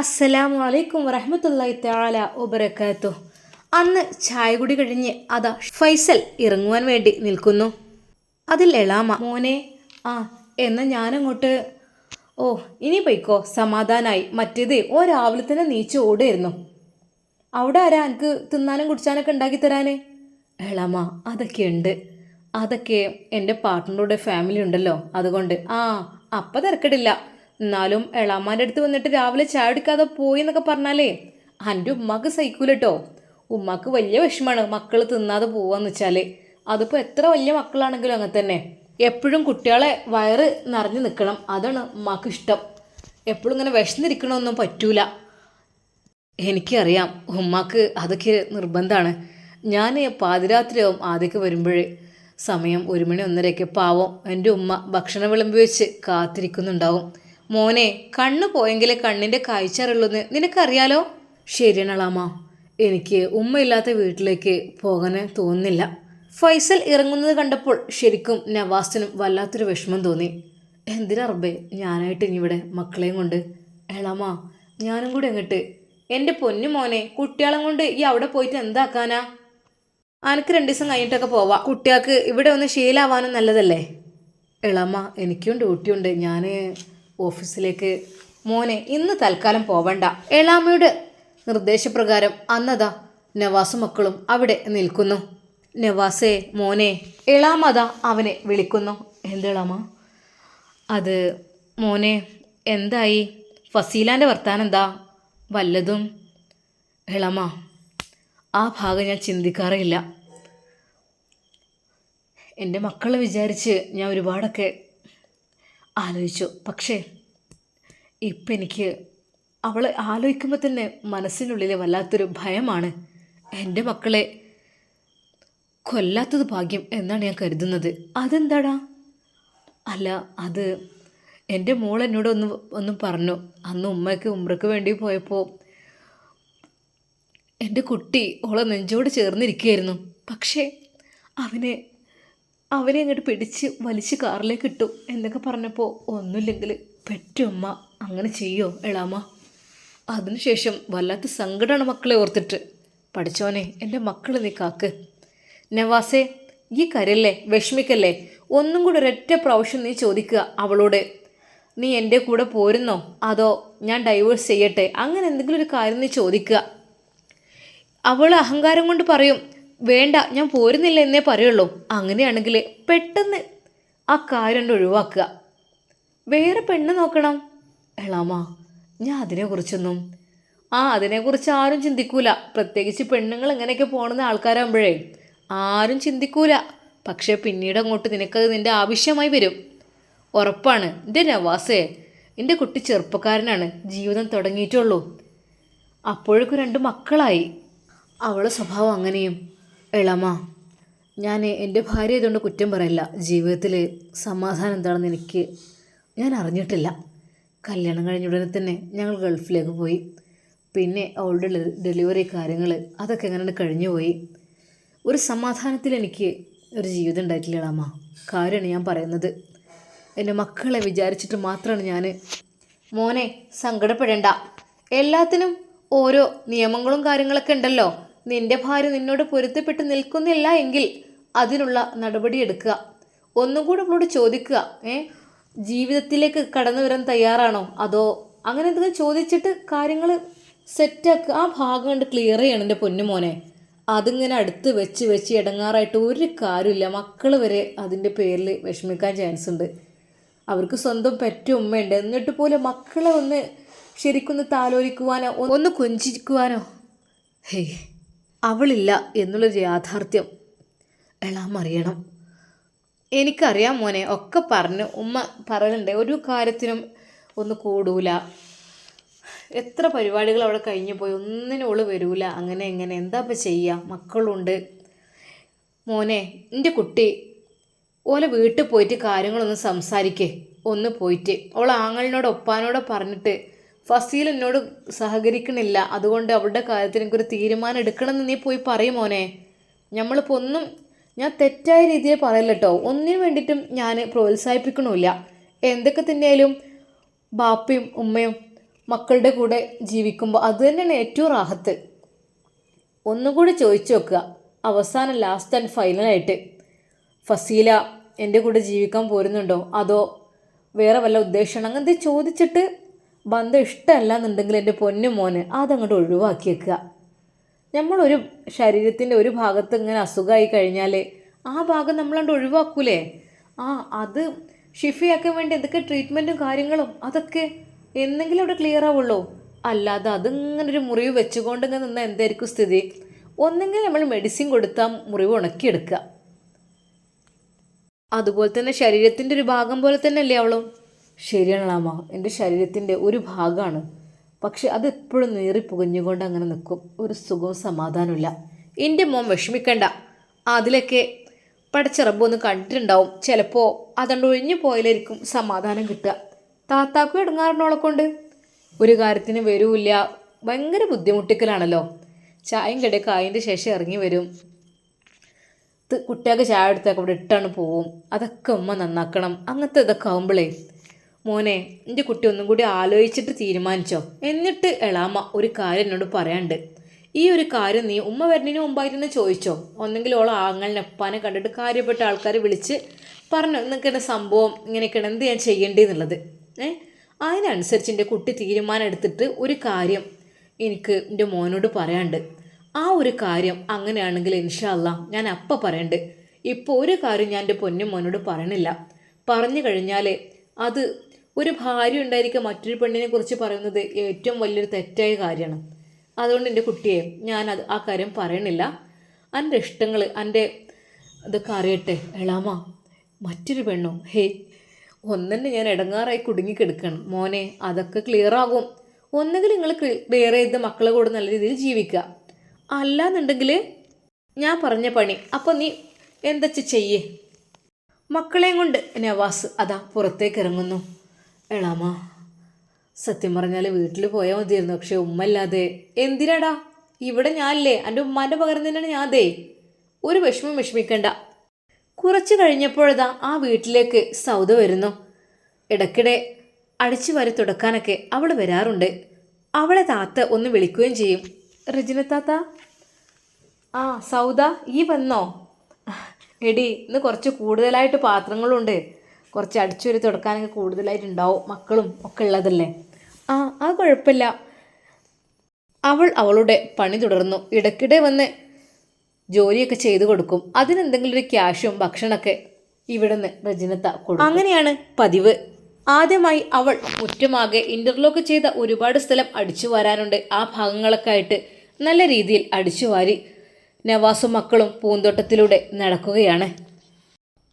അസ്സലാമു അലൈക്കും വറഹമത്തല്ലായി താല വബറകാത്തു അന്ന് ചായ കുടി കഴിഞ്ഞ് അതാ ഫൈസൽ ഇറങ്ങുവാൻ വേണ്ടി നിൽക്കുന്നു. അതിൽ എളാമ മോനെ ആ എന്നാൽ ഞാനങ്ങോട്ട് ഓ ഇനി പൊയ്ക്കോ സമാധാനായി. മറ്റേത് ഓ രാവിലെ തന്നെ നീച്ച് ഓടുമായിരുന്നു അവിടെ ആരാ എനിക്ക് തിന്നാനും കുടിച്ചാനൊക്കെ ഉണ്ടാക്കി തരാന്? എളാമ അതൊക്കെ ഉണ്ട്. അതൊക്കെ എന്റെ പാർട്ട്ണറുടെ ഫാമിലി ഉണ്ടല്ലോ. അതുകൊണ്ട് ആ അപ്പം തിരക്കിടില്ല. എന്നാലും എളാമാന്റെ അടുത്ത് വന്നിട്ട് രാവിലെ ചായ എടുക്കാതെ പോയി എന്നൊക്കെ പറഞ്ഞാലേ എന്റെ ഉമ്മാക്ക് സഹിക്കൂല കേട്ടോ ഉമ്മാക്ക് വലിയ വിഷമമാണ് മക്കൾ തിന്നാതെ പോവാന്ന് വെച്ചാൽ അതിപ്പോൾ എത്ര വലിയ മക്കളാണെങ്കിലും അങ്ങനെ തന്നെ. എപ്പോഴും കുട്ടികളെ വയറ് നിറഞ്ഞു നിൽക്കണം അതാണ് ഉമ്മാക്ക് ഇഷ്ടം. എപ്പോഴും ഇങ്ങനെ വിശന്നിരിക്കണമൊന്നും പറ്റൂല. എനിക്കറിയാം ഉമ്മാക്ക് അതൊക്കെ നിർബന്ധമാണ് ഞാൻ പാതിരാത്രിയാവും ആദ്യമൊക്കെ വരുമ്പോഴേ. സമയം ഒരു മണി ഒന്നരയൊക്കെ പാവം. എന്റെ ഉമ്മ ഭക്ഷണം വിളമ്പി വെച്ച് കാത്തിരിക്കുന്നുണ്ടാവും. മോനെ കണ്ണു പോയെങ്കിലേ കണ്ണിന്റെ കാഴ്ച അറിയുള്ളൂന്ന് നിനക്കറിയാലോ ശരിയാണളാമ്മ എനിക്ക് ഉമ്മയില്ലാത്ത വീട്ടിലേക്ക് പോകാൻ തോന്നുന്നില്ല. ഫൈസൽ ഇറങ്ങുന്നത് കണ്ടപ്പോൾ ശരിക്കും നവാസിനും വല്ലാത്തൊരു വിഷമം തോന്നി. എന്തിനറബേ ഞാനായിട്ട് ഇനി ഇവിടെ മക്കളെയും കൊണ്ട്? എളാമ ഞാനും കൂടെ അങ്ങോട്ട് എന്റെ പൊന്നു മോനെ കുട്ടികളെ കൊണ്ട് ഈ അവിടെ പോയിട്ട് എന്താക്കാനാ? അനക്ക് രണ്ട് ദിവസം കഴിഞ്ഞിട്ടൊക്കെ പോവാം. കുട്ടികൾക്ക് ഇവിടെ ഒന്ന് ശീലാവാനും നല്ലതല്ലേ? എളാമ എനിക്കും ഡ്യൂട്ടിയുണ്ട് ഞാൻ ഓഫീസിലേക്ക്. മോനെ ഇന്ന് തൽക്കാലം പോവണ്ട. എളാമയുടെ നിർദ്ദേശപ്രകാരം അന്നതാ നവാസ് മക്കളും അവിടെ നിൽക്കുന്നു. നവാസേ മോനെ എളാമത അവനെ വിളിക്കുന്നു. എന്തെളാമ അത് മോനെ എന്തായി? ഫസീലാന്റെ വർത്താനം എന്താ? വല്ലതും. എളാമ ആ ഭാഗം ഞാൻ ചിന്തിക്കാറില്ല എന്റെ മക്കളെ വിചാരിച്ച് ഞാൻ ഒരുപാടൊക്കെ ആലോചിച്ചു. പക്ഷേ ഇപ്പം എനിക്ക് അവളെ ആലോചിക്കുമ്പോൾ തന്നെ മനസ്സിനുള്ളിൽ വല്ലാത്തൊരു ഭയമാണ്. എന്റെ മക്കളെ കൊല്ലാത്തത് ഭാഗ്യം എന്നാണ് ഞാൻ കരുതുന്നത്. അതെന്താടാ? അല്ല അത് എന്റെ മോൾ എന്നോട് ഒന്ന് ഒന്നും പറഞ്ഞു. അന്ന് ഉമ്മയ്ക്ക് ഉമ്രക്ക് വേണ്ടി പോയപ്പോൾ എന്റെ കുട്ടി ഓളെ നെഞ്ചോട് ചേർന്നിരിക്കുകയായിരുന്നു. പക്ഷേ അവനെ അവനെ അങ്ങോട്ട് പിടിച്ച് വലിച്ച് കാറിലേക്ക് ഇട്ടു. എന്നൊക്കെ പറഞ്ഞപ്പോൾ ഒന്നുമില്ലെങ്കിൽ പെറ്റുമ്മ അങ്ങനെ ചെയ്യോ എളാമ്മ? അതിനുശേഷം വല്ലാത്ത സങ്കടമാണ് മക്കളെ ഓർത്തിട്ട്. പഠിച്ചോനെ എന്റെ മക്കൾ നീ കാക്ക്. നവാസേ ഈ കരല്ലേ വിഷമിക്കല്ലേ? ഒന്നും കൂടെ ഒരൊറ്റ പ്രാവശ്യം നീ ചോദിക്കുക അവളോട്. നീ എന്റെ കൂടെ പോരുന്നോ? അതോ ഞാൻ ഡൈവേഴ്സ് ചെയ്യട്ടെ? അങ്ങനെ എന്തെങ്കിലും ഒരു കാര്യം നീ ചോദിക്കുക. അവൾ അഹങ്കാരം കൊണ്ട് പറയും വേണ്ട ഞാൻ പോരുന്നില്ല എന്നേ പറയുള്ളൂ. അങ്ങനെയാണെങ്കിൽ പെട്ടെന്ന് ആ കാര്യം ഒഴിവാക്കുക. വേറെ പെണ്ണ് നോക്കണം. എളാമ ഞാൻ അതിനെക്കുറിച്ചൊന്നും ആ അതിനെക്കുറിച്ച് ആരും ചിന്തിക്കൂല. പ്രത്യേകിച്ച് പെണ്ണുങ്ങൾ എങ്ങനെയൊക്കെ പോകണമെന്ന് ആൾക്കാരാകുമ്പോഴേ ആരും ചിന്തിക്കൂല. പക്ഷേ പിന്നീട് അങ്ങോട്ട് നിനക്കത് നിന്റെ ആവശ്യമായി വരും. ഉറപ്പാണ്. എന്റെ നവാസേ എന്റെ കുട്ടി ചെറുപ്പക്കാരനാണ്. ജീവിതം തുടങ്ങിയിട്ടുള്ളൂ. അപ്പോഴേക്കും രണ്ട് മക്കളായി. അവളെ സ്വഭാവം അങ്ങനെയും. എളമ ഞാൻ എന്റെ ഭാര്യ ഇതുകൊണ്ട് കുറ്റം പറയില്ല. ജീവിതത്തിൽ സമാധാനം എന്താണെന്ന് എനിക്ക് ഞാൻ അറിഞ്ഞിട്ടില്ല. കല്യാണം കഴിഞ്ഞ ഉടനെ തന്നെ ഞങ്ങൾ ഗൾഫിലേക്ക് പോയി. പിന്നെ അവളുടെ ഡെലിവറി കാര്യങ്ങൾ അതൊക്കെ എങ്ങനെ കഴിഞ്ഞു പോയി. ഒരു സമാധാനത്തിൽ എനിക്ക് ഒരു ജീവിതം ഉണ്ടായിട്ടില്ല അമ്മ കാര്യമാണ് ഞാൻ പറയുന്നത്. എന്റെ മക്കളെ വിചാരിച്ചിട്ട് മാത്രമാണ് ഞാൻ മോനെ സങ്കടപ്പെടേണ്ട. എല്ലാത്തിനും ഓരോ നിയമങ്ങളും കാര്യങ്ങളൊക്കെ ഉണ്ടല്ലോ. നിന്റെ ഭാര്യ നിന്നോട് പൊരുത്തപ്പെട്ട് നിൽക്കുന്നില്ല എങ്കിൽ അതിനുള്ള നടപടി എടുക്കുക. ഒന്നും കൂടെ അവളോട് ചോദിക്കുക ഏ ജീവിതത്തിലേക്ക് കടന്നു വരാൻ തയ്യാറാണോ? അതോ അങ്ങനെ എന്തെങ്കിലും ചോദിച്ചിട്ട് കാര്യങ്ങൾ സെറ്റാക്കുക? ആ ഭാഗം കണ്ട് ക്ലിയർ ചെയ്യണം എന്റെ പൊന്നുമോനെ അതിങ്ങനെ അടുത്ത് വെച്ച് വെച്ച് ഇടങ്ങാറായിട്ട് ഒരു കാര്യമില്ല മക്കൾ വരെ അതിന്റെ പേരിൽ വിഷമിക്കാൻ ചാൻസ് ഉണ്ട്. അവർക്ക് സ്വന്തം പെറ്റ ഉമ്മയുണ്ട്. എന്നിട്ട് പോലും മക്കളെ ഒന്ന് ശരിക്കൊന്ന് താലോലിക്കുവാനോ ഒന്ന് കൊഞ്ചിക്കുവാനോ? ഹേയ് അവളില്ല എന്നുള്ളൊരു യാഥാർത്ഥ്യം. എളാം അറിയണം. എനിക്കറിയാം മോനെ ഒക്കെ പറഞ്ഞു. ഉമ്മ പറയുന്നുണ്ട് ഒരു കാര്യത്തിനും ഒന്ന് കൂടൂല. എത്ര പരിപാടികൾ അവിടെ കഴിഞ്ഞു പോയി ഒന്നിനും ഓൾ വരൂല. അങ്ങനെ എങ്ങനെ എന്താ ഇപ്പം ചെയ്യുക മക്കളുണ്ട്. മോനെ എന്റെ കുട്ടി ഓലെ വീട്ടിൽ പോയിട്ട് കാര്യങ്ങളൊന്ന് സംസാരിക്കേ. ഒന്ന് പോയിട്ട്. അവൾ ആങ്ങളിനോട് ഒപ്പാനോട് പറഞ്ഞിട്ട് ഫസീൽ എന്നോട് സഹകരിക്കണില്ല. അതുകൊണ്ട് അവളുടെ കാര്യത്തിൽ എനിക്കൊരു തീരുമാനം എടുക്കണമെന്ന് നീ പോയി പറയും മോനെ. നമ്മളിപ്പോൾ ഒന്നും ഞാൻ തെറ്റായ രീതിയിൽ പറയില്ല കേട്ടോ ഒന്നിനു വേണ്ടിയിട്ടും ഞാൻ പ്രോത്സാഹിപ്പിക്കണമില്ല എന്തൊക്കെ തന്നെയായാലും ബാപ്പയും ഉമ്മയും മക്കളുടെ കൂടെ ജീവിക്കുമ്പോൾ അത് തന്നെയാണ് ഏറ്റവും റാഹത്ത്. ഒന്നുകൂടി ചോദിച്ചു നോക്കുക. അവസാനം ലാസ്റ്റ് ആൻഡ് ഫൈനലായിട്ട് ഫസീല എന്റെ കൂടെ ജീവിക്കാൻ പോരുന്നുണ്ടോ? അതോ വേറെ വല്ല ഉദ്ദേശമാണ് അങ്ങനത്തെ ചോദിച്ചിട്ട് ബന്ധം ഇഷ്ടമല്ല എന്നുണ്ടെങ്കിൽ എന്റെ പൊന്നു മോന് അതങ്ങോട്ട് ഒഴിവാക്കി വെക്കുക. നമ്മളൊരു ശരീരത്തിന്റെ ഒരു ഭാഗത്ത് ഇങ്ങനെ അസുഖമായി കഴിഞ്ഞാൽ ആ ഭാഗം നമ്മളങ്ങോട്ട് ഒഴിവാക്കൂലേ? ആ അത് ഷിഫിയാക്കാൻ വേണ്ടി എന്തൊക്കെ ട്രീറ്റ്മെന്റും കാര്യങ്ങളും അതൊക്കെ എന്തെങ്കിലും അവിടെ ക്ലിയർ ആവുള്ളൂ. അല്ലാതെ അതിങ്ങനെ ഒരു മുറിവ് വെച്ചുകൊണ്ട് ഇങ്ങനെ നിന്നാൽ എന്തായിരിക്കും സ്ഥിതി? ഒന്നെങ്കിൽ നമ്മൾ മെഡിസിൻ കൊടുത്താൽ മുറിവ് ഉണക്കിയെടുക്കുക. അതുപോലെ തന്നെ ശരീരത്തിന്റെ ഒരു ഭാഗം പോലെ തന്നെ അല്ലേ അവളും? ശരിയാണ് എന്റെ ശരീരത്തിന്റെ ഒരു ഭാഗമാണ്. പക്ഷെ അതെപ്പോഴും നേറി പുകഞ്ഞുകൊണ്ട് അങ്ങനെ നിൽക്കും. ഒരു സുഖവും സമാധാനമില്ല എന്റെ മോൻ വിഷമിക്കണ്ട. അതിലൊക്കെ പഠിച്ച ഒന്ന് കണ്ടിട്ടുണ്ടാവും. ചിലപ്പോൾ അതുകൊണ്ട് ഒഴിഞ്ഞു പോയാലായിരിക്കും സമാധാനം കിട്ടുക. താത്താക്കും ഇടങ്ങാറുണ്ടോളെ കൊണ്ട് ഒരു കാര്യത്തിന് വരൂല്ല. ഭയങ്കര ബുദ്ധിമുട്ടിക്കലാണല്ലോ. ചായയും കടയൊക്കെ അതിന്റെ ശേഷം ഇറങ്ങി വരും. കുട്ടികൾക്ക് ചായ എടുത്തൊക്കെ ഇവിടെ ഇട്ടാണ് പോവും. അതൊക്കെ ഉമ്മ നന്നാക്കണം. അങ്ങനത്തെ ഇതൊക്കെ ആവുമ്പോളേ മോനെ എന്റെ കുട്ടി ഒന്നും കൂടി ആലോചിച്ചിട്ട് തീരുമാനിച്ചോ? എന്നിട്ട് എളാമ്മ ഒരു കാര്യം എന്നോട് പറയാണ്ട് ഈ ഒരു കാര്യം നീ ഉമ്മ വരുന്നതിന് മുമ്പായിരുന്നു ചോദിച്ചോ? ഒന്നെങ്കിൽ ഓളെ ആങ്ങളിനെ ഉപ്പാനെ കണ്ടിട്ട് കാര്യപ്പെട്ട ആൾക്കാരെ വിളിച്ച് പറഞ്ഞു നിൽക്കേണ്ട സംഭവം? ഇങ്ങനെയൊക്കെയാണ് എന്ത് ഞാൻ ചെയ്യേണ്ടതെന്നുള്ളത്? ഏ? അതിനനുസരിച്ച് എന്റെ കുട്ടി തീരുമാനം എടുത്തിട്ട് ഒരു കാര്യം എനിക്ക് എന്റെ മോനോട് പറയാണ്ട് ആ ഒരു കാര്യം അങ്ങനെയാണെങ്കിൽ ഇൻഷാല്ല ഞാൻ അപ്പം പറയണ്ട്. ഇപ്പോൾ ഒരു കാര്യം ഞാൻ എന്റെ പൊന്നും മോനോട് പറയണില്ല. പറഞ്ഞു കഴിഞ്ഞാൽ അത് ഒരു ഭാര്യ ഉണ്ടായിരിക്കുക മറ്റൊരു പെണ്ണിനെ കുറിച്ച് പറയുന്നത് ഏറ്റവും വലിയൊരു തെറ്റായ കാര്യമാണ്. അതുകൊണ്ട് എന്റെ കുട്ടിയെ ഞാൻ അത് ആ കാര്യം പറയണില്ല. എന്റെ ഇഷ്ടങ്ങൾ എന്റെ ഇതൊക്കെ അറിയട്ടെ. എളാമ മറ്റൊരു പെണ്ണോ ഹേയ് ഒന്നെന്നെ ഞാൻ ഇടങ്ങാറായി കുടുങ്ങിക്കിടക്കണം മോനെ അതൊക്കെ ക്ലിയർ ആകും. ഒന്നുകിൽ നിങ്ങൾ ക്ലിയർ ചെയ്ത് മക്കളെ കൂടെ നല്ല രീതിയിൽ ജീവിക്കുക. അല്ലാന്നുണ്ടെങ്കിൽ ഞാൻ പറഞ്ഞ പണി. അപ്പോൾ നീ എന്താ ചെയ്യേ? മക്കളെയും കൊണ്ട് നവാസ് അതാ പുറത്തേക്ക് ഇറങ്ങുന്നു. എളാമ സത്യം പറഞ്ഞാൽ വീട്ടിൽ പോയാൽ മതിയായിരുന്നു. പക്ഷെ ഉമ്മ അല്ലാതെ എന്തിനാടാ? ഇവിടെ ഞാനല്ലേ എന്റെ ഉമ്മാന്റെ പകരം തന്നെയാണ് ഞാൻ അതേ ഒരു വിഷമം വിഷമിക്കണ്ട. കുറച്ച് കഴിഞ്ഞപ്പോഴതാ ആ വീട്ടിലേക്ക് സൗദ വരുന്നു. ഇടയ്ക്കിടെ അടിച്ചു വരി തുടക്കാനൊക്കെ അവൾ വരാറുണ്ട്. അവളെ താത്ത ഒന്ന് വിളിക്കുകയും ചെയ്യും. റജിന താത്ത ആ സൗദ ഈ വന്നോ? എടി ഇന്ന് കുറച്ച് കൂടുതലായിട്ട് പാത്രങ്ങളുണ്ട്. കുറച്ച് അടിച്ചുവരി തുടക്കാനൊക്കെ കൂടുതലായിട്ട് ഉണ്ടാവും മക്കളും ഒക്കെ ഉള്ളതല്ലേ? ആ ആ കുഴപ്പമില്ല. അവൾ അവളുടെ പണി തുടർന്നു. ഇടയ്ക്കിടെ വന്ന് ജോലിയൊക്കെ ചെയ്തു കൊടുക്കും. അതിനെന്തെങ്കിലും ഒരു ക്യാഷും ഭക്ഷണമൊക്കെ ഇവിടുന്ന് റജിനത്ത കൊടുക്കും. അങ്ങനെയാണ് പതിവ്. ആദ്യമായി അവൾ മുറ്റമാകെ ഇന്റർലോക്ക് ചെയ്ത ഒരുപാട് സ്ഥലം അടിച്ചു വരാനുണ്ട്. ആ ഭാഗങ്ങളൊക്കെ ആയിട്ട് നല്ല രീതിയിൽ അടിച്ചു വാരി നവാസും മക്കളും പൂന്തോട്ടത്തിലൂടെ നടക്കുകയാണ്.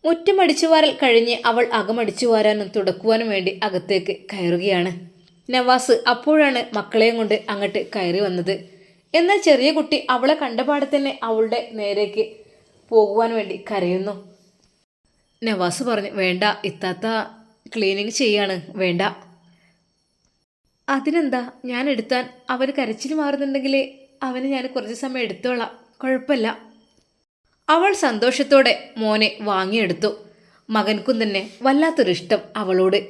മുറ്റം വാരൽ കഴിഞ്ഞ് അവൾ അകമടിച്ചു വാരാനും തുടക്കുവാനും വേണ്ടി അകത്തേക്ക് കയറുകയാണ്. നവാസ് അപ്പോഴാണ് മക്കളെയും കൊണ്ട് അങ്ങോട്ട് കയറി വന്നത്. എന്നാൽ ചെറിയ കുട്ടി അവളെ കണ്ടപാടെ തന്നെ അവളുടെ നേരേക്ക് പോകുവാൻ വേണ്ടി കരയുന്നു. നവാസ് പറഞ്ഞു വേണ്ട ഇത്താത്ത ക്ലീനിങ് ചെയ്യാണ് വേണ്ട. അതിനെന്താ? ഞാൻ എടുത്താൻ അവന് കരച്ചിൽ മാറുന്നുണ്ടെങ്കിൽ അവന് ഞാൻ കുറച്ച് സമയം എടുത്തോളാം. കുഴപ്പമില്ല. അവൾ സന്തോഷത്തോടെ മോനെ വാങ്ങിയെടുത്തു. മകൻക്കും തന്നെ വല്ലാത്തൊരിഷ്ടം അവളോട്.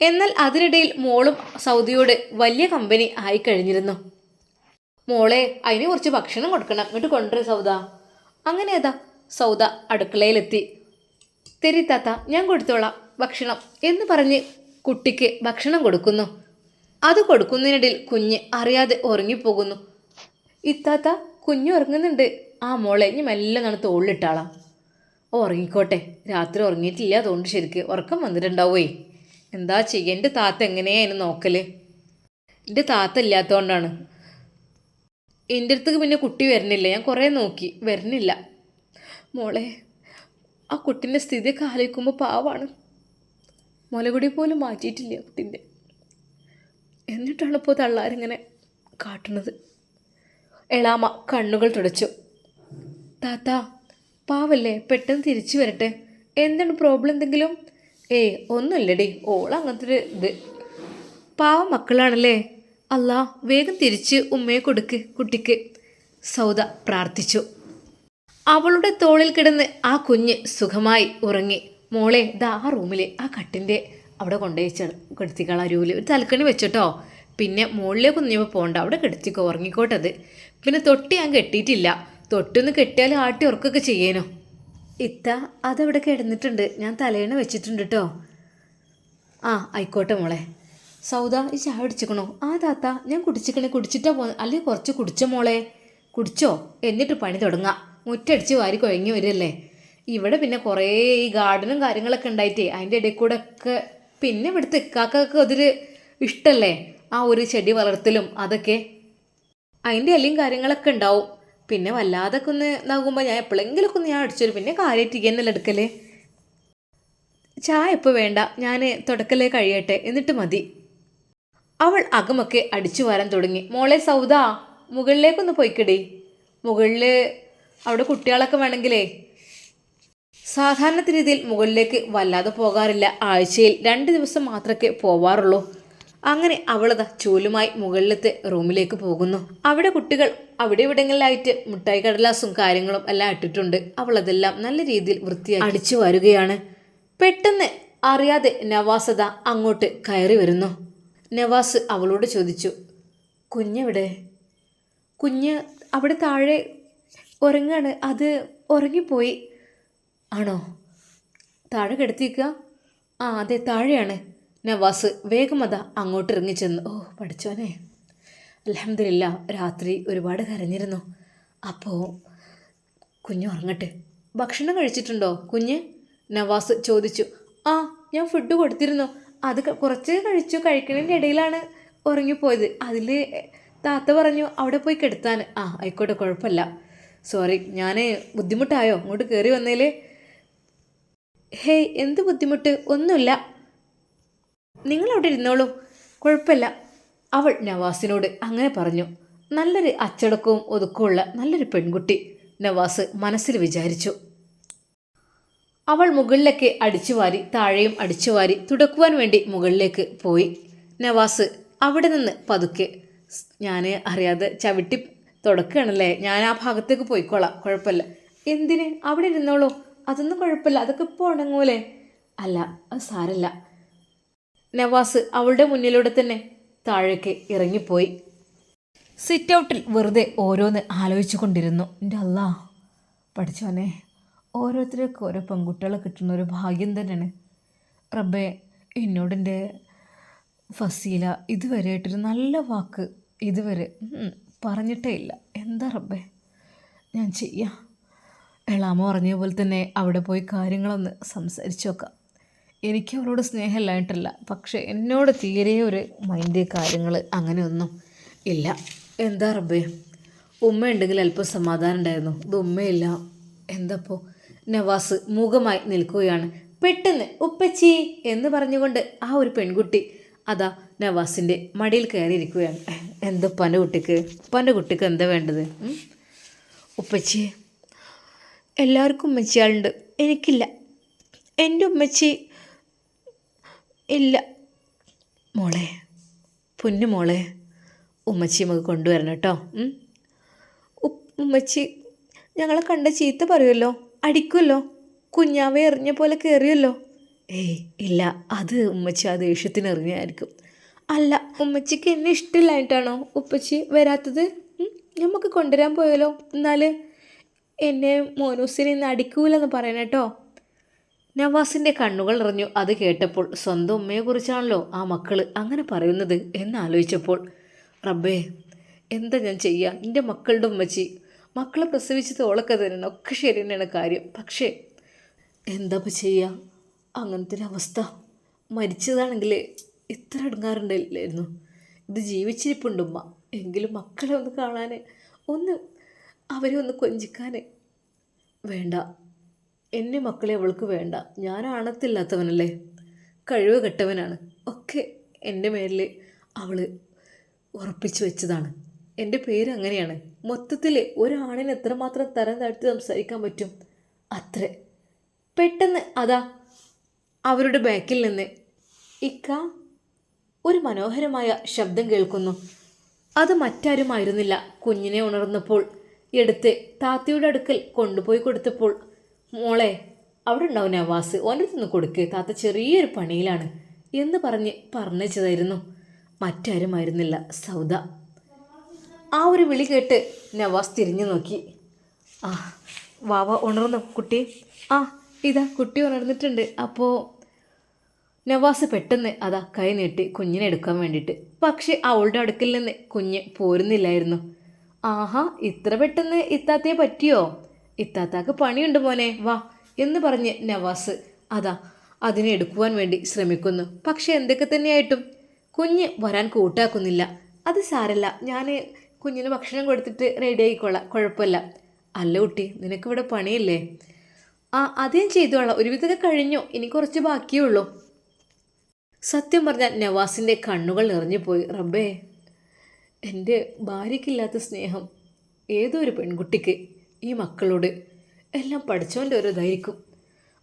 എന്നാൽ അതിനിടയിൽ മോളും സൗദിയോട് വലിയ കമ്പനി ആയി കഴിഞ്ഞിരുന്നു. മോളെ അതിന് കുറച്ച് ഭക്ഷണം കൊടുക്കണം. ഇങ്ങോട്ട് കൊണ്ടുവരും സൗദ. അങ്ങനെ അതാ സൗദ അടുക്കളയിലെത്തി. തെരി താത്ത ഞാൻ കൊടുത്തോളാം ഭക്ഷണം എന്ന് പറഞ്ഞ് കുട്ടിക്ക് ഭക്ഷണം കൊടുക്കുന്നു. അത് കൊടുക്കുന്നതിനിടയിൽ കുഞ്ഞ് അറിയാതെ ഉറങ്ങിപ്പോകുന്നു. ഇത്താത്ത കുഞ്ഞ് ഉറങ്ങുന്നുണ്ട്. ആ മോളെ ഇനി മെല്ലെ നടന്ന് തോളിലിട്ടാളാ. ഓ ഉറങ്ങിക്കോട്ടെ. രാത്രി ഉറങ്ങിയിട്ടില്ല അതുകൊണ്ട് ശരിക്ക് ഉറക്കം വന്നിട്ടുണ്ടാവുമേ എന്താ ചെയ്യുക എന്റെ താത്ത എങ്ങനെയാ അതിന് നോക്കൽ? എന്റെ താത്ത ഇല്ലാത്തതുകൊണ്ടാണ് എന്റെ അടുത്തേക്ക് പിന്നെ കുട്ടി വരുന്നില്ല. ഞാൻ കുറേ നോക്കി. വരുന്നില്ല. മോളെ ആ കുട്ടീന്റെ സ്ഥിതിയൊക്കെ ആലോചിക്കുമ്പോൾ പാവാണ്. മുലകുടി പോലും മാറ്റിയിട്ടില്ല കുട്ടീന്റെ എന്നിട്ടാണ് ഇപ്പോൾ തള്ളാരിങ്ങനെ കാട്ടുന്നത് എളാമ കണ്ണുകൾ തുടച്ചു. താത്ത പാവല്ലേ പെട്ടെന്ന് തിരിച്ചു വരട്ടെ. എന്താണ് പ്രോബ്ലം എന്തെങ്കിലും? ഏയ് ഒന്നുമില്ലടി. ഓൾ അങ്ങനത്തെ ഒരു ഇത്. പാവ മക്കളാണല്ലേ. അല്ല വേഗം തിരിച്ച് ഉമ്മയെ കൊടുക്ക് കുട്ടിക്ക്. സൗദ പ്രാർത്ഥിച്ചു. അവളുടെ തോളിൽ കിടന്ന് ആ കുഞ്ഞ് സുഖമായി ഉറങ്ങി. മോളെ ഇതാ ആ റൂമിൽ ആ കട്ടിന്റെ അവിടെ കൊണ്ടുപോയി കെടുത്തിക്കളാ രൂൽ ഒരു തലക്കണി വെച്ചിട്ടോ? പിന്നെ മുകളിലേക്കൊന്നും ഞാൻ പോകണ്ട അവിടെ കെടുത്തിക്കോ ഉറങ്ങിക്കോട്ടത് പിന്നെ തൊട്ടി ഞാൻ കെട്ടിയിട്ടില്ല. തൊട്ടൊന്ന് കെട്ടിയാൽ ആട്ടി ഉറക്കൊക്കെ ചെയ്യേനോ. ഇത്ത അതവിടെ കിടന്നിട്ടുണ്ട്. ഞാൻ തലേണ വെച്ചിട്ടുണ്ട് കേട്ടോ ആ ആയിക്കോട്ടെ മോളെ. സൗദ ഈ ചായ കുടിച്ചിക്കണോ? ആ താത്ത ഞാൻ കുടിച്ചിക്കണേ. കുടിച്ചിട്ടാ പോ അല്ലെങ്കിൽ കുറച്ച് കുടിച്ചോ മോളെ? കുടിച്ചോ? എന്നിട്ട് പണി തുടങ്ങാം. മുറ്റടിച്ച് വാരി കുഴങ്ങി വരില്ലേ? ഇവിടെ പിന്നെ കുറേ ഈ ഗാർഡനും കാര്യങ്ങളൊക്കെ ഉണ്ടായിട്ടേ. അതിന്റെ ഇടയിൽ കൂടെ ഒക്കെ പിന്നെ ഇവിടുത്തെ ഇക്കാക്കൊക്കെ അതൊരു ഇഷ്ടമല്ലേ ആ ഒരു ചെടി വളർത്തലും അതൊക്കെ. അതിന്റെ എല്ലാം കാര്യങ്ങളൊക്കെ ഉണ്ടാവും. പിന്നെ വല്ലാതൊക്കെ ഒന്ന് ഇതാകുമ്പോൾ ഞാൻ എപ്പോഴെങ്കിലുമൊക്കെ ഒന്ന് ഞാൻ അടിച്ചു പിന്നെ കാര്യമായിട്ട് എന്നല്ല എടുക്കലേ? ചായ ഇപ്പോൾ വേണ്ട ഞാൻ തുടക്കലേ കഴിയട്ടെ എന്നിട്ട് മതി. അവൾ അകമൊക്കെ അടിച്ചു വരാൻ തുടങ്ങി. മോളെ സൗദ മുകളിലേക്കൊന്ന് പോയിക്കടി. മുകളിൽ അവിടെ കുട്ടികളൊക്കെ വേണമെങ്കിലേ സാധാരണ രീതിയിൽ മുകളിലേക്ക് വല്ലാതെ പോകാറില്ല. ആഴ്ചയിൽ രണ്ട് ദിവസം മാത്രമേ പോവാറുള്ളൂ. അങ്ങനെ അവളത് ചൂലുമായി മുകളിലത്തെ റൂമിലേക്ക് പോകുന്നു. അവിടെ കുട്ടികൾ അവിടെ ഇവിടങ്ങളിലായിട്ട് മുട്ടായി കടലാസും കാര്യങ്ങളും എല്ലാം ഇട്ടിട്ടുണ്ട്. അവൾ അതെല്ലാം നല്ല രീതിയിൽ വൃത്തിയായി അടിച്ചു വരുകയാണ്. പെട്ടെന്ന് അറിയാതെ നവാസത അങ്ങോട്ട് കയറി വരുന്നു. നവാസ് അവളോട് ചോദിച്ചു കുഞ്ഞെവിടെ? കുഞ്ഞ് അവിടെ താഴെ ഉറങ്ങാണ്. അത് ഉറങ്ങിപ്പോയി. ആണോ? താഴെ കിടത്തിക്കുക ആ അതെ താഴെയാണ്. നവാസ് വേഗം അങ്ങോട്ട് ഇറങ്ങിച്ചെന്നു ഓ പഠിച്ചോനെ. അലഹമില്ല രാത്രി ഒരുപാട് കരഞ്ഞിരുന്നു. അപ്പോൾ കുഞ്ഞ് ഉറങ്ങട്ടെ. ഭക്ഷണം കഴിച്ചിട്ടുണ്ടോ കുഞ്ഞ്? നവാസ് ചോദിച്ചു. ആ ഞാൻ ഫുഡ് കൊടുത്തിരുന്നു. അത് കുറച്ച് കഴിച്ചു. കഴിക്കുന്നതിന്റെ ഇടയിലാണ് ഉറങ്ങിപ്പോയത്. അതിൽ താത്ത പറഞ്ഞു അവിടെ പോയി കെടുത്താൻ. ആ ആയിക്കോട്ടെ കുഴപ്പമില്ല. സോറി ഞാൻ ബുദ്ധിമുട്ടായോ? അങ്ങോട്ട് കയറി വന്നതിൽ ഹേയ് എന്ത് ബുദ്ധിമുട്ട്? ഒന്നുമില്ല. നിങ്ങൾ അവിടെ ഇരുന്നോളൂ. കുഴപ്പമില്ല. അവൾ നവാസിനോട് അങ്ങനെ പറഞ്ഞു. നല്ലൊരു അച്ചടക്കവും ഒതുക്കമുള്ള നല്ലൊരു പെൺകുട്ടി നവാസ് മനസ്സിൽ വിചാരിച്ചു. അവൾ മുകളിലേക്ക് അടിച്ചുവാരി താഴെയും അടിച്ചുവാരി തുടക്കുവാൻ വേണ്ടി മുകളിലേക്ക് പോയി. നവാസ് അവിടെ നിന്ന് പതുക്കെ ഞാൻ അറിയാതെ ചവിട്ടി തുടക്കുകയാണല്ലേ ഞാൻ ആ ഭാഗത്തേക്ക് പോയിക്കോളാം കുഴപ്പമില്ല. എന്തിന്? അവിടെ ഇരുന്നോളൂ. അതൊന്നും കുഴപ്പമില്ല. അതൊക്കെ ഇപ്പോൾ ഉണങ്ങൂലേ? അല്ല അത് സാരല്ല നവാസ് അവളുടെ മുന്നിലൂടെ തന്നെ താഴേക്ക് ഇറങ്ങിപ്പോയി. സിറ്റ് ഔട്ടിൽ വെറുതെ ഓരോന്ന് ആലോചിച്ചു കൊണ്ടിരുന്നു എന്റെ അല്ല പഠിച്ചോനെ ഓരോരുത്തർക്ക് ഓരോ പെൺകുട്ടികളെ കിട്ടുന്ന ഒരു ഭാഗ്യം തന്നെയാണ്. റബ്ബേ എന്നോടെന്റെ ഫസീല ഇതുവരെ ആയിട്ടൊരു നല്ല വാക്ക് ഇതുവരെ പറഞ്ഞിട്ടേ ഇല്ല. എന്താ റബ്ബെ ഞാൻ ചെയ്യാം. എളാമ പറഞ്ഞ പോലെ തന്നെ അവിടെ പോയി കാര്യങ്ങളൊന്ന് സംസാരിച്ചു നോക്കാം. എനിക്ക് അവളോട് സ്നേഹമില്ലായിട്ടല്ല പക്ഷേ എന്നോട് തീരെ ഒരു മൈൻഡ് കാര്യങ്ങൾ അങ്ങനെയൊന്നും ഇല്ല. എന്താ റബ്ബേ? ഉമ്മ ഉണ്ടെങ്കിൽ അല്പം സമാധാനം ഉണ്ടായിരുന്നു. ഇത് ഉമ്മയില്ല. എന്തപ്പോൾ നവാസ് മൂകമായി നിൽക്കുകയാണ്. പെട്ടെന്ന് ഉപ്പച്ചി എന്ന് പറഞ്ഞുകൊണ്ട് ആ ഒരു പെൺകുട്ടി അതാ നവാസിന്റെ മടിയിൽ കയറിയിരിക്കുകയാണ്. എന്താ പന്റെ കുട്ടിക്ക്? പന്റെ കുട്ടിക്ക് എന്താ വേണ്ടത്? ഉപ്പച്ചി എല്ലാവർക്കും ഉമ്മച്ചിയാളുണ്ട്. എനിക്കില്ല. എന്റെ ഉമ്മച്ചി ഇല്ല. മോളെ പൊന്നു മോളെ ഉമ്മച്ചി നമുക്ക് കൊണ്ടുവരണം കേട്ടോ. ഉമ്മച്ചി ഞങ്ങളെ കണ്ട ചീത്ത പറയുമല്ലോ അടിക്കുമല്ലോ കുഞ്ഞാവെ എറിഞ്ഞ പോലെ കയറിയല്ലോ ഏയ് ഇല്ല അത് ഉമ്മച്ചി ആ ദേഷ്യത്തിന് എറിഞ്ഞായിരിക്കും അല്ല ഉമ്മച്ചിക്ക് എന്നെ ഇഷ്ടമില്ലായിട്ടാണോ ഉപ്പച്ചി വരാത്തത്? നമുക്ക് കൊണ്ടുവരാൻ പോയല്ലോ എന്നാൽ എന്നെ മോനൂസിനെ ഇന്ന് അടിക്കൂലെന്ന് പറയണം കേട്ടോ. നവാസിന്റെ കണ്ണുകൾ നിറഞ്ഞു അത് കേട്ടപ്പോൾ സ്വന്തം ഉമ്മയെക്കുറിച്ചാണല്ലോ ആ മക്കൾ അങ്ങനെ പറയുന്നത് എന്നാലോചിച്ചപ്പോൾ റബ്ബേ എന്താ ഞാൻ ചെയ്യുക എന്റെ മക്കളുടെ ഉമ്മച്ചി. മക്കളെ പ്രസവിച്ചത് ഓളൊക്കെ തന്നെയാണ് ഒക്കെ ശരി തന്നെയാണ് കാര്യം. പക്ഷേ എന്താ ഇപ്പം ചെയ്യുക അങ്ങനത്തെ ഒരു അവസ്ഥ. മരിച്ചതാണെങ്കിൽ ഇത്ര ഇടങ്ങാറുണ്ടായില്ലായിരുന്നു ഇത് ജീവിച്ചിരിപ്പുണ്ട് ഉമ്മ. എങ്കിലും മക്കളെ ഒന്ന് കാണാൻ ഒന്ന് അവരെ ഒന്ന് കൊഞ്ചിക്കാൻ വേണ്ട. എന്നെ മക്കളെ അവൾക്ക് വേണ്ട. ഞാൻ ആണത്തില്ലാത്തവനല്ലേ? കഴിവ് കെട്ടവനാണ്. ഒക്കെ എന്റെ മേലിൽ അവൾ ഉറപ്പിച്ചു വെച്ചതാണ്. എന്റെ പേര് അങ്ങനെയാണ്. മൊത്തത്തിൽ ഒരാണിന് എത്രമാത്രം തരം താഴ്ത്തി സംസാരിക്കാൻ പറ്റും? അത്ര. പെട്ടെന്ന് അതാ അവരുടെ ബാക്കിൽ നിന്ന് ഇക്ക ഒരു മനോഹരമായ ശബ്ദം കേൾക്കുന്നു. അത് മറ്റാരുമായിരുന്നില്ല. കുഞ്ഞിനെ ഉണർന്നപ്പോൾ എടുത്ത് താത്തയുടെ അടുക്കൽ കൊണ്ടുപോയി കൊടുത്തപ്പോൾ മോളെ അവിടെ ഉണ്ടാവും നവാസ്. ഓന്റെ നിന്ന് കൊടുക്ക്. താത്ത ചെറിയൊരു പണിയിലാണ്. എന്ന് പറഞ്ഞ് മറ്റാരും മറ്റാരുമായിരുന്നില്ല സൗദ. ആ ഒരു വിളി കേട്ട് നവാസ് തിരിഞ്ഞു നോക്കി. ആ വാവ ഉണർന്നു കുട്ടി? ആ ഇതാ കുട്ടി ഉണർന്നിട്ടുണ്ട്. അപ്പോൾ നവാസ് പെട്ടെന്ന് അതാ കൈ നീട്ടി കുഞ്ഞിനെ എടുക്കാൻ വേണ്ടിയിട്ട്. പക്ഷെ അവളുടെ അടുക്കിൽ നിന്ന് കുഞ്ഞ് പോരുന്നില്ലായിരുന്നു. ആഹാ ഇത്ര പെട്ടെന്ന് ഇത്താത്തയെ പറ്റിയോ? ഇത്താത്താക്ക് പണിയുണ്ട് മോനെ. വാ എന്ന് പറഞ്ഞ് നവാസ് അതാ അതിനെ എടുക്കുവാൻ വേണ്ടി ശ്രമിക്കുന്നു. പക്ഷെ എന്തൊക്കെ തന്നെയായിട്ടും കുഞ്ഞ് വരാൻ കൂട്ടാക്കുന്നില്ല. അത് സാരല്ല ഞാൻ കുഞ്ഞിന് ഭക്ഷണം കൊടുത്തിട്ട് റെഡി ആയിക്കോളാം കുഴപ്പമില്ല. അല്ല കുട്ടി നിനക്കിവിടെ പണിയില്ലേ? ആ അതേം ചെയ്തോളാം ഒരുവിധമൊക്കെ കഴിഞ്ഞു ഇനി കുറച്ച് ബാക്കിയേ ഉള്ളൂ സത്യം പറഞ്ഞാൽ നവാസിന്റെ കണ്ണുകൾ നിറഞ്ഞുപോയി റബ്ബേ എന്റെ ഭാര്യയ്ക്കില്ലാത്ത സ്നേഹം. ഏതോ ഒരു പെൺകുട്ടിക്ക്. ഈ മക്കളോട് എല്ലാം പഠിച്ചവന്റെ ഒരു ഇതായിരിക്കും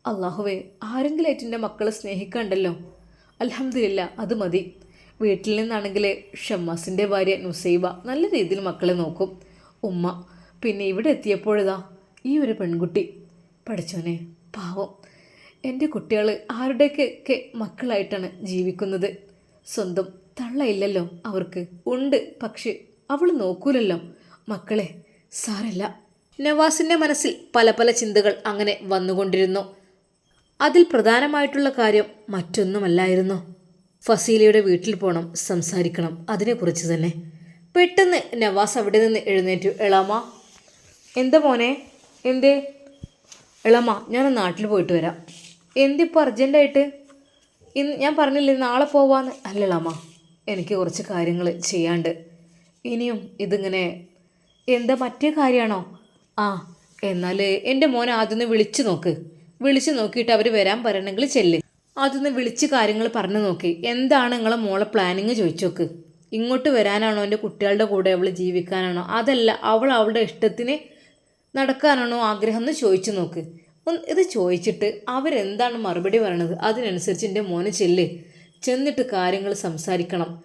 അള്ളാഹുവെ ആരെങ്കിലും ആയിട്ട് എന്റെ മക്കളെ സ്നേഹിക്കണ്ടല്ലോ. അലഹമില്ല അത് മതി. വീട്ടിൽ നിന്നാണെങ്കിൽ ഷമ്മാസിന്റെ ഭാര്യ നുസൈബ നല്ല രീതിയിൽ മക്കളെ നോക്കും. ഉമ്മ പിന്നെ ഇവിടെ എത്തിയപ്പോഴതാ ഈ ഒരു പെൺകുട്ടി. പഠിച്ചോനെ പാവം. എന്റെ കുട്ടികൾ ആരുടെയൊക്കെ മക്കളായിട്ടാണ് ജീവിക്കുന്നത്? സ്വന്തം തള്ളയില്ലല്ലോ അവർക്ക്. ഉണ്ട് പക്ഷെ അവൾ നോക്കൂലല്ലോ. മക്കളെ സാരല്ല. നവാസിന്റെ മനസ്സിൽ പല പല ചിന്തകൾ അങ്ങനെ വന്നുകൊണ്ടിരുന്നു. അതിൽ പ്രധാനമായിട്ടുള്ള കാര്യം മറ്റൊന്നുമല്ലായിരുന്നു. ഫസീലയുടെ വീട്ടിൽ പോകണം സംസാരിക്കണം അതിനെക്കുറിച്ച് തന്നെ. പെട്ടെന്ന് നവാസ് അവിടെ നിന്ന് എഴുന്നേറ്റു. എളാമ എന്താ മോനെ? എന്തേ? എളാമ ഞാൻ നാട്ടിൽ പോയിട്ട് വരാം. എന്തിപ്പോൾ അർജന്റായിട്ട് ഇന്ന് ഞാൻ പറഞ്ഞില്ലേ നാളെ പോവാന്ന്. അല്ല ഇളമ എനിക്ക് കുറച്ച് കാര്യങ്ങൾ ചെയ്യാണ്ട്. ഇനിയും ഇതിങ്ങനെ എന്താ മറ്റേ കാര്യമാണോ ആ എന്നാൽ എന്റെ മോനെ ആദ്യം വിളിച്ചു നോക്ക്. വിളിച്ചു നോക്കിയിട്ട് അവർ വരാൻ പറയണമെങ്കിൽ ചെല്ല്. അതൊന്ന് വിളിച്ച് കാര്യങ്ങൾ പറഞ്ഞു നോക്കി. എന്താണ് നിങ്ങളെ മോളെ പ്ലാനിങ് ചോദിച്ചു നോക്ക് ഇങ്ങോട്ട് വരാനാണോ എന്റെ കുട്ടികളുടെ കൂടെ അവൾ ജീവിക്കാനാണോ? അതല്ല അവൾ അവളുടെ ഇഷ്ടത്തിന് നടക്കാനാണോ ആഗ്രഹം എന്ന് ചോദിച്ചു നോക്ക്. ഇത് ചോദിച്ചിട്ട് അവരെന്താണ് മറുപടി പറയണത്? അതിനനുസരിച്ച് എന്റെ മോനെ ചെല്ല്. ചെന്നിട്ട് കാര്യങ്ങൾ സംസാരിക്കണം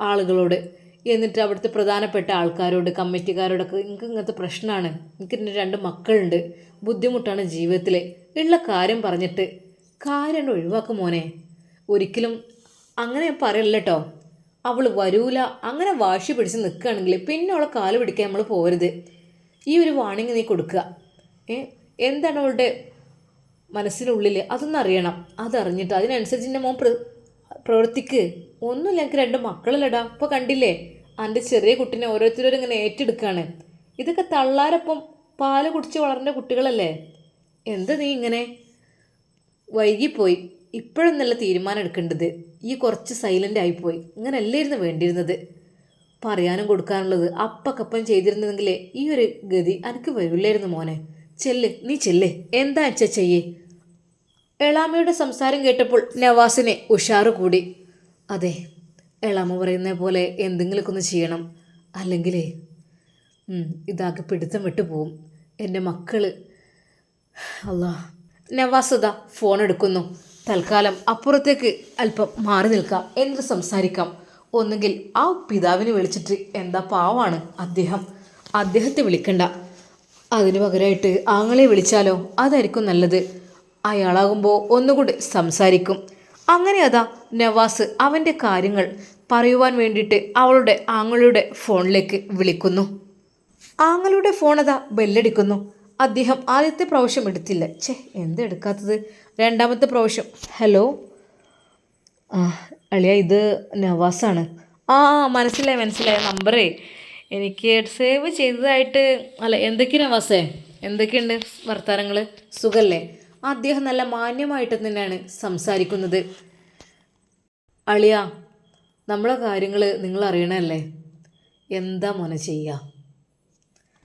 ആളുകളോട്. എന്നിട്ട് അവിടുത്തെ പ്രധാനപ്പെട്ട ആൾക്കാരോട് കമ്മിറ്റിക്കാരോടൊക്കെ എനിക്ക് ഇങ്ങനത്തെ പ്രശ്നമാണ് എനിക്ക് എന്റെ രണ്ട് മക്കളുണ്ട്. ബുദ്ധിമുട്ടാണ് ജീവിതത്തിൽ ഉള്ള കാര്യം പറഞ്ഞിട്ട് കാര്യം ഒഴിവാക്കും മോനെ. ഒരിക്കലും അങ്ങനെ ഞാൻ പറയല്ല കേട്ടോ അവൾ വരൂല. അങ്ങനെ വാശി പിടിച്ച് നിൽക്കുകയാണെങ്കിൽ പിന്നെ അവളെ കാൽ പിടിക്കാൻ നമ്മൾ പോരുത് ഈ ഒരു വാണിംഗ് നീ കൊടുക്കുക ഏ? എന്താണ് അവളുടെ മനസ്സിനുള്ളിൽ അതൊന്നും അറിയണം. അതറിഞ്ഞിട്ട് അതിനനുസരിച്ച് എന്റെ മോൻ പ്രവർത്തിക്ക്. ഒന്നുമില്ല എനിക്ക് രണ്ട് മക്കളല്ലടാ ഇപ്പോൾ കണ്ടില്ലേ? അന്റെ ചെറിയ കുട്ടീനെ ഓരോരുത്തരും ഇങ്ങനെ ഏറ്റെടുക്കുകയാണ് ഇതൊക്കെ തള്ളാരപ്പം പാൽ കുടിച്ച് വളർന്ന കുട്ടികളല്ലേ? എന്താ നീ ഇങ്ങനെ? വൈകിപ്പോയി. ഇപ്പോഴൊന്നല്ല തീരുമാനം എടുക്കേണ്ടത്. ഈ കുറച്ച് സൈലന്റ് ആയിപ്പോയി. ഇങ്ങനെ അല്ലായിരുന്നു വേണ്ടിയിരുന്നത്. പറയാനും കൊടുക്കാനുള്ളത് അപ്പക്കപ്പം ചെയ്തിരുന്നെങ്കിലേ ഈ ഒരു ഗതി എനിക്ക് വരില്ലായിരുന്നു മോനെ. ചെല്ല് നീ ചെല്ലേ. എന്താ അച്ഛ ചെയ്യേ എളാമയുടെ സംസാരം കേട്ടപ്പോൾ നവാസിനെ ഉഷാറ് കൂടി. അതെ എളാമ പറയുന്ന പോലെ എന്തെങ്കിലുമൊക്കെ ഒന്ന് ചെയ്യണം. അല്ലെങ്കിലേ ഇതാകെ പിടുത്തം വിട്ടു പോവും. എന്റെ മക്കൾ. അല്ലാ നവാസുദ ഫോൺ എടുക്കുന്നു. തൽക്കാലം അപ്പുറത്തേക്ക് അല്പം മാറി നിൽക്കാം. എന്നിട്ട് സംസാരിക്കാം. ഒന്നുകിൽ ആ പിതാവിനെ വിളിച്ചിട്ട് എന്താ പാവാണ് അദ്ദേഹം. അദ്ദേഹത്തെ വിളിക്കണ്ട. അതിന് പകരമായിട്ട് ആങ്ങളെ വിളിച്ചാലോ? അതായിരിക്കും നല്ലത്. അയാളാകുമ്പോൾ ഒന്നുകൂടി സംസാരിക്കും. അങ്ങനെ അതാ നവാസ് അവന്റെ കാര്യങ്ങൾ പറയുവാൻ വേണ്ടിയിട്ട് അവളുടെ ആങ്ങളുടെ ഫോണിലേക്ക് വിളിക്കുന്നു. ആങ്ങളുടെ ഫോൺ അതാ ബെല്ലടിക്കുന്നു. അദ്ദേഹം ആദ്യത്തെ പ്രാവശ്യം എടുത്തില്ല. ഛേ എന്തെടുക്കാത്തത് രണ്ടാമത്തെ പ്രാവശ്യം. ഹലോ? അളിയ ഇത് നവാസാണ്. ആ ആ മനസ്സിലായി മനസ്സിലായി. നമ്പറേ. എനിക്ക് സേവ് ചെയ്തതായിട്ട് അല്ല എന്തൊക്കെയാണ് നവാസേ? എന്തൊക്കെയുണ്ട് വർത്താനങ്ങൾ സുഖല്ലേ? അദ്ദേഹം നല്ല മാന്യമായിട്ട് തന്നെയാണ് സംസാരിക്കുന്നത്. അളിയ നമ്മളെ കാര്യങ്ങൾ നിങ്ങൾ അറിയണമല്ലേ എന്താ മോനെ ചെയ്യുക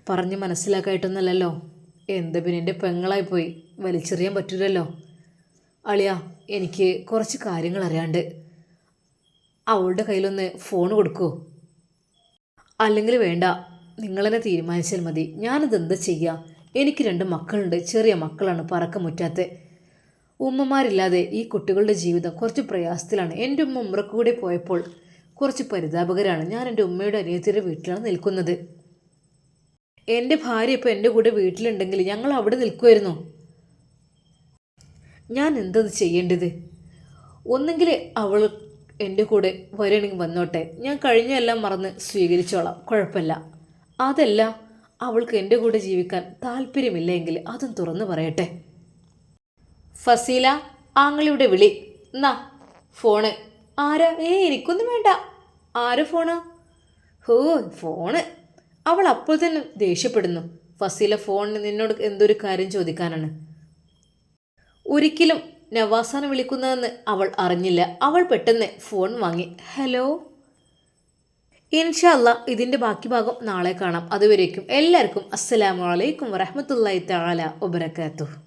പറഞ്ഞ് മനസ്സിലാക്കായിട്ടൊന്നല്ലല്ലോ? എന്താ പിന്നെ എന്റെ പെങ്ങളായിപ്പോയി. വലിച്ചെറിയാൻ പറ്റില്ലല്ലോ അളിയ എനിക്ക് കുറച്ച് കാര്യങ്ങൾ അറിയാണ്ട്. അവളുടെ കയ്യിലൊന്ന് ഫോൺ കൊടുക്കൂ. അല്ലെങ്കിൽ വേണ്ട നിങ്ങളെന്നെ തീരുമാനിച്ചാൽ മതി. ഞാനിത് എന്താ ചെയ്യുക എനിക്ക് രണ്ട് മക്കളുണ്ട്. ചെറിയ മക്കളാണ് പറക്കമുറ്റാത്ത ഉമ്മമാരില്ലാതെ ഈ കുട്ടികളുടെ ജീവിതം കുറച്ച് പ്രയാസത്തിലാണ്. എന്റെ ഉമ്മ ഉമ്രക്ക് കൂടെ പോയപ്പോൾ കുറച്ച് പരിതാപകരാണ് ഞാൻ എന്റെ ഉമ്മയുടെ അനിയത്തിയുടെ വീട്ടിലാണ് നിൽക്കുന്നത്. എന്റെ ഭാര്യ ഇപ്പോൾ എന്റെ കൂടെ വീട്ടിലുണ്ടെങ്കിൽ ഞങ്ങൾ അവിടെ നിൽക്കുമായിരുന്നു. ഞാൻ എന്തത് ചെയ്യേണ്ടത്? ഒന്നെങ്കിൽ അവൾ എന്റെ കൂടെ വരികയാണെങ്കിൽ വന്നോട്ടെ. ഞാൻ കഴിഞ്ഞെല്ലാം മറന്ന് സ്വീകരിച്ചോളാം. കുഴപ്പമില്ല. അതല്ല അവൾക്ക് എന്റെ കൂടെ ജീവിക്കാൻ താല്പര്യമില്ലെങ്കിൽ അതും തുറന്നു പറയട്ടെ. ഫസീല ആങ്ങളിയുടെ വിളി. എന്നാ ഫോണ്. ആരാ? ഏ എനിക്കൊന്നും വേണ്ട. ആര് ഫോണാ? ഹോ ഫോണ്. അവൾ അപ്പോൾ തന്നെ ദേഷ്യപ്പെടുന്നു. ഫസീല ഫോണിന് നിന്നോട് എന്തൊരു കാര്യം ചോദിക്കാനാണ്? ഒരിക്കലും നവാസാനെ വിളിക്കുന്നതെന്ന് അവൾ അറിഞ്ഞില്ല. അവൾ പെട്ടെന്ന് ഫോൺ വാങ്ങി. ഹലോ? ഇൻഷല്ല ഇതിന്റെ ബാക്കി ഭാഗം നാളെ കാണാം. അതുവരേക്കും എല്ലാവർക്കും അസ്സലാമു അലൈക്കും താല വബറകാതുഹു.